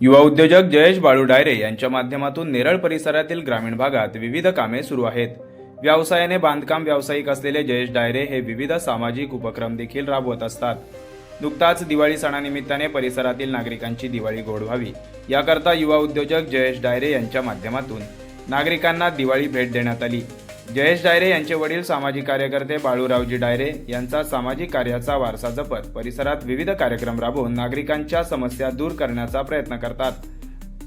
युवा उद्योजक जयेश बाळू डायरे यांच्या माध्यमातून नेरळ परिसरातील ग्रामीण भागात विविध कामे सुरू आहेत. व्यवसायाने बांधकाम व्यावसायिक असलेले जयेश डायरे हे विविध सामाजिक उपक्रम देखील राबवत असतात. नुकताच दिवाळी सणानिमित्ताने परिसरातील नागरिकांची दिवाळी गोड व्हावी याकरता युवा उद्योजक जयेश डायरे यांच्या माध्यमातून नागरिकांना दिवाळी भेट देण्यात आली. जयेश डायरे यांचे वडील सामाजिक कार्यकर्ते बाळूरावजी डायरे यांचा सामाजिक कार्याचा वारसा जपत परिसरात विविध कार्यक्रम राबवून नागरिकांच्या समस्या दूर करण्याचा प्रयत्न करतात.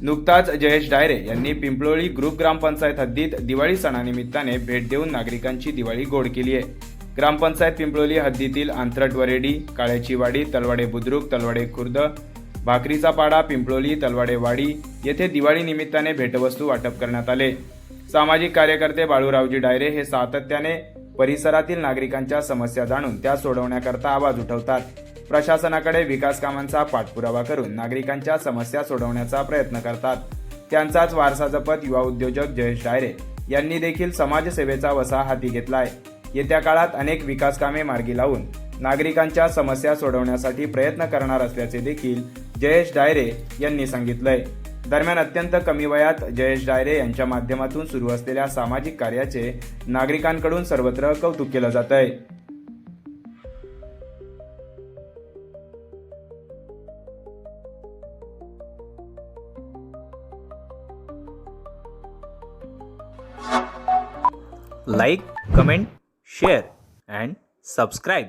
नुकताच जयेश डायरे यांनी पिंपळोळी ग्रुप ग्रामपंचायत हद्दीत दिवाळी सणानिमित्ताने भेट देऊन नागरिकांची दिवाळी गोड केली आहे. ग्रामपंचायत पिंपळोली हद्दीतील आंतरटवरेडी वरेडी काळ्याची वाडी तलवाडे बुद्रुक तलवाडे खुर्द भाकरीचा पाडा पिंपळोली तलवाडे वाडी येथे दिवाळी निमित्ताने भेटवस्तू वाटप करण्यात आले. सामाजिक कार्यकर्ते बाळूरावजी डायरे हे सातत्याने परिसरातील नागरिकांच्या समस्या जाणून त्या सोडवण्याकरता आवाज उठवतात. प्रशासनाकडे विकास कामांचा पाठपुरावा करून नागरिकांच्या समस्या सोडवण्याचा प्रयत्न करतात. त्यांचाच वारसा जपत युवा उद्योजक जयेश डायरे यांनी देखील समाजसेवेचा वसा हाती घेतलाय. येत्या काळात अनेक विकास कामे मार्गी लावून नागरिकांच्या समस्या सोडवण्यासाठी प्रयत्न करणार असल्याचे देखील जयेश डायरे यांनी सांगितलंय. दरम्यान अत्यंत कमी वयात जयेश डायरे यांच्या माध्यमातून सुरू असलेल्या सामाजिक कार्याचे नागरिकांकडून सर्वत्र कौतुक केलं जात आहे like comment share and subscribe